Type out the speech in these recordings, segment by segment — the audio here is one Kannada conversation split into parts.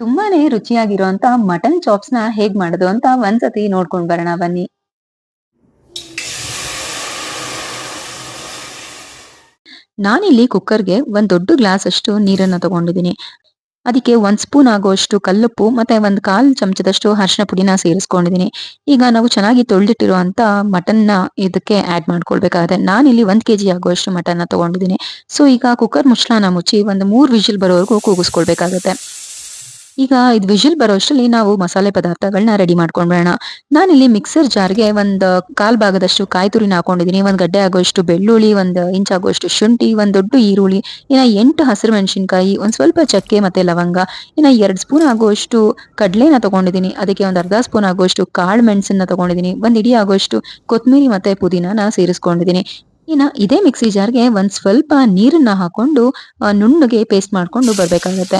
ತುಂಬಾನೇ ರುಚಿಯಾಗಿರುವಂತ ಮಟನ್ ಚಾಪ್ಸ್ನ ಹೇಗ್ ಮಾಡೋದು ಅಂತ ಒಂದ್ಸತಿ ನೋಡ್ಕೊಂಡ್ ಬರೋಣ, ಬನ್ನಿ. ನಾನಿಲ್ಲಿ ಕುಕ್ಕರ್ಗೆ ಒಂದ್ ದೊಡ್ಡ ಗ್ಲಾಸ್ ಅಷ್ಟು ನೀರನ್ನ ತಗೊಂಡಿದ್ದೀನಿ. ಅದಕ್ಕೆ ಒಂದ್ ಸ್ಪೂನ್ ಆಗುವಷ್ಟು ಕಲ್ಲುಪ್ಪು ಮತ್ತೆ ಒಂದ್ ಕಾಲ್ ಚಮಚದಷ್ಟು ಅರಿಶಿನ ಪುಡಿನ ಸೇರಿಸ್ಕೊಂಡಿದೀನಿ ಈಗ ನಾವು ಚೆನ್ನಾಗಿ ತೊಳೆದಿಟ್ಟಿರುವಂತ ಮಟನ್ನ ಇದಕ್ಕೆ ಆಡ್ ಮಾಡ್ಕೊಳ್ಬೇಕಾಗುತ್ತೆ. ನಾನಿಲ್ಲಿ ಒಂದ್ ಕೆಜಿ ಆಗುವಷ್ಟು ಮಟನ್ನ ತಗೊಂಡಿದ್ದೀನಿ. ಸೊ ಈಗ ಕುಕ್ಕರ್ ಮುಚ್ಚಳನ ಮುಚ್ಚಿ ಒಂದ್ ಮೂರ್ ವಿಜಿಲ್ ಬರೋವರೆಗೂ ಕೂಗಿಸ್ಕೊಳ್ಬೇಕಾಗತ್ತೆ. ಈಗ ಇದು ವಿಜಿಲ್ ಬರೋ ಅಷ್ಟರಲ್ಲಿ ನಾವು ಮಸಾಲೆ ಪದಾರ್ಥಗಳನ್ನ ರೆಡಿ ಮಾಡ್ಕೊಂಡ್ಬೇಡ ನಾನಿಲ್ಲಿ ಮಿಕ್ಸರ್ ಜಾರ್ಗೆ ಒಂದು ಕಾಲ್ ಭಾಗದಷ್ಟು ಕಾಯಿ ತುರಿನ ಹಾಕೊಂಡಿದ್ದೀನಿ ಒಂದು ಗಡ್ಡೆ ಆಗೋಷ್ಟು ಬೆಳ್ಳುಳ್ಳಿ, ಒಂದು ಇಂಚ್ ಆಗೋಷ್ಟು ಶುಂಠಿ, ಒಂದು ದೊಡ್ಡ ಈರುಳ್ಳಿ, ಇನ್ನ ಎಂಟು ಹಸಿರು ಮೆಣಸಿನಕಾಯಿ, ಒಂದ್ ಸ್ವಲ್ಪ ಚಕ್ಕೆ ಮತ್ತೆ ಲವಂಗ, ಇನ್ನ ಎರಡು ಸ್ಪೂನ್ ಆಗುವಷ್ಟು ಕಡಲೆನ ತೊಗೊಂಡಿದ್ದೀನಿ ಅದಕ್ಕೆ ಒಂದು ಅರ್ಧ ಸ್ಪೂನ್ ಆಗುವಷ್ಟು ಕಾಳು ಮೆಣಸನ್ನ ತೊಗೊಂಡಿದ್ದೀನಿ ಒಂದು ಇಡಿ ಆಗುವಷ್ಟು ಕೊತ್ತಂಬರಿ ಮತ್ತೆ ಪುದೀನಾನ ಸೇರಿಸ್ಕೊಂಡಿದ್ದೀನಿ ಇನ್ನ ಇದೇ ಮಿಕ್ಸಿ ಜಾರ್ಗೆ ಒಂದ್ ಸ್ವಲ್ಪ ನೀರನ್ನ ಹಾಕೊಂಡು ನುಣ್ಣಗೆ ಪೇಸ್ಟ್ ಮಾಡ್ಕೊಂಡು ಬರ್ಬೇಕಾಗತ್ತೆ.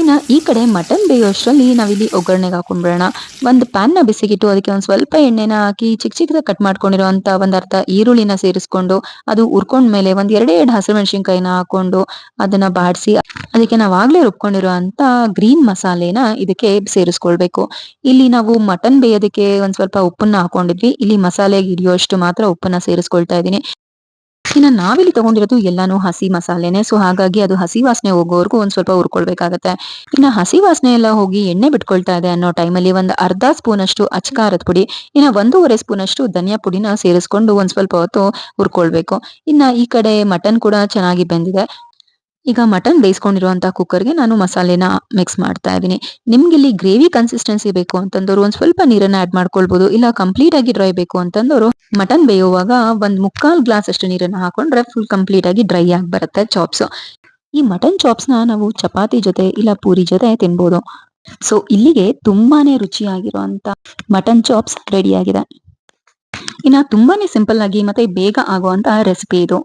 ಇನ್ನ ಈ ಕಡೆ ಮಟನ್ ಬೇಯೋಷ್ಟರಲ್ಲಿ ನಾವಿಲ್ಲಿ ಒಗ್ಗರಣೆಗೆ ಹಾಕೊಂಡ್ಬಿಡೋಣ. ಒಂದು ಪ್ಯಾನ್ನ ಬಿಸಿಗಿಟ್ಟು, ಅದಕ್ಕೆ ಒಂದು ಸ್ವಲ್ಪ ಎಣ್ಣೆನ ಹಾಕಿ ಚಿಕ್ಕ ಚಿಕ್ಕದಾಗ ಕಟ್ ಮಾಡ್ಕೊಂಡಿರುವಂಥ ಒಂದ್ ಅರ್ಧ ಈರುಳ್ಳಿನ ಸೇರಿಸ್ಕೊಂಡು, ಅದು ಉರ್ಕೊಂಡ ಮೇಲೆ ಎರಡೇ ಎರಡು ಹಸಿರು ಮೆಣಸಿನ್ಕಾಯಿನ ಹಾಕೊಂಡು ಅದನ್ನ ಬಾಡಿಸಿ, ಅದಕ್ಕೆ ನಾವು ಆಗಲೇ ರುಬ್ಕೊಂಡಿರುವಂಥ ಗ್ರೀನ್ ಮಸಾಲೆನ ಇದಕ್ಕೆ ಸೇರಿಸ್ಕೊಳ್ಬೇಕು. ಇಲ್ಲಿ ನಾವು ಮಟನ್ ಬೇಯೋದಕ್ಕೆ ಒಂದು ಸ್ವಲ್ಪ ಉಪ್ಪನ್ನ ಹಾಕೊಂಡಿದ್ವಿ. ಇಲ್ಲಿ ಮಸಾಲೆಗೆ ಹಿಡಿಯೋಷ್ಟು ಮಾತ್ರ ಉಪ್ಪನ್ನ ಸೇರಿಸ್ಕೊಳ್ತಾ ಇದ್ದೀನಿ. ಇನ್ನ ನಾವಿಲ್ಲಿ ತಗೊಂಡಿರೋದು ಎಲ್ಲಾನು ಹಸಿ ಮಸಾಲೆನೆ. ಸೊ ಹಾಗಾಗಿ ಅದು ಹಸಿ ವಾಸನೆ ಹೋಗೋವರೆಗೂ ಒಂದ್ ಸ್ವಲ್ಪ ಹುರ್ಕೊಳ್ಬೇಕಾಗತ್ತೆ. ಇನ್ನ ಹಸಿ ವಾಸನೆ ಎಲ್ಲ ಹೋಗಿ ಎಣ್ಣೆ ಬಿಟ್ಕೊಳ್ತಾ ಇದೆ ಅನ್ನೋ ಟೈಮಲ್ಲಿ ಒಂದು ಅರ್ಧ ಸ್ಪೂನ್ ಅಷ್ಟು ಅಚ್ಕಾರದ ಪುಡಿ, ಇನ್ನ ಒಂದೂವರೆ ಸ್ಪೂನ್ ಅಷ್ಟು ಧನಿಯಾ ಪುಡಿನ ಸೇರಿಸ್ಕೊಂಡು ಒಂದ್ ಸ್ವಲ್ಪ ಹೊತ್ತು ಹುರ್ಕೊಳ್ಬೇಕು. ಇನ್ನ ಈ ಕಡೆ ಮಟನ್ ಕೂಡ ಚೆನ್ನಾಗಿ ಬೆಂದಿದೆ. ಈಗ ಮಟನ್ ಬೇಯಿಸ್ಕೊಂಡಿರುವಂತಹ ಕುಕ್ಕರ್ಗೆ ನಾನು ಮಸಾಲೆನ ಮಿಕ್ಸ್ ಮಾಡ್ತಾ ಇದ್ದೀನಿ. ನಿಮ್ಗೆ ಇಲ್ಲಿ ಗ್ರೇವಿ ಕನ್ಸಿಸ್ಟೆನ್ಸಿ ಬೇಕು ಅಂತಂದವರು ಒಂದ್ ಸ್ವಲ್ಪ ನೀರನ್ನ ಆಡ್ ಮಾಡ್ಕೊಳ್ಬಹುದು ಇಲ್ಲ ಕಂಪ್ಲೀಟ್ ಆಗಿ ಡ್ರೈ ಬೇಕು ಅಂತಂದವರು ಮಟನ್ ಬೇಯುವಾಗ ಒಂದ್ ಮುಕ್ಕಾಲ್ ಗ್ಲಾಸ್ ಅಷ್ಟು ನೀರನ್ನ ಹಾಕೊಂಡ್ರೆ ಫುಲ್ ಕಂಪ್ಲೀಟ್ ಆಗಿ ಡ್ರೈ ಆಗಿ ಬರುತ್ತೆ ಚಾಪ್ಸ್ ಈ ಮಟನ್ ಚಾಪ್ಸ್ನ ನಾವು ಚಪಾತಿ ಜೊತೆ ಇಲ್ಲ ಪೂರಿ ಜೊತೆ ತಿನ್ಬೋದು. ಸೊ ಇಲ್ಲಿಗೆ ತುಂಬಾನೇ ರುಚಿಯಾಗಿರುವಂತ ಮಟನ್ ಚಾಪ್ಸ್ ರೆಡಿ ಆಗಿದೆ. ಇನ್ನ ತುಂಬಾನೇ ಸಿಂಪಲ್ ಆಗಿ ಮತ್ತೆ ಬೇಗ ಆಗುವಂತ ರೆಸಿಪಿ ಇದು.